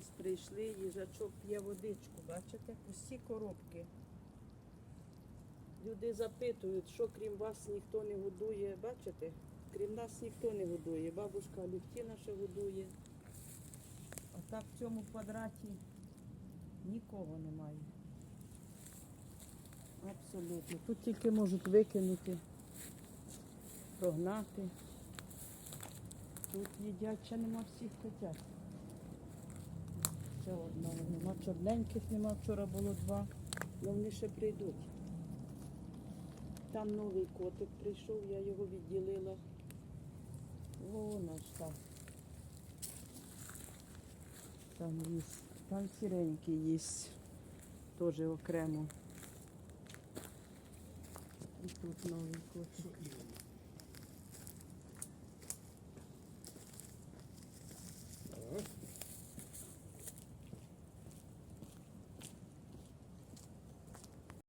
Ось прийшли, їжачок п'є водичку, бачите, пусті коробки. Люди запитують, що крім вас ніхто не годує. Бачите? Крім нас ніхто не годує. Бабушка Люктіна ще годує. А так в цьому квадраті нікого немає. Абсолютно. Тут тільки можуть викинути, прогнати. Тут їдять, ще нема всіх котят. Ще одного нема. Чорненьких нема, вчора було два. але вони ще прийдуть. Там новий котик прийшов, я його відділила. О, наш там. Там їсть. Там сіренький їсть. Теж окремо. І тут новий котик.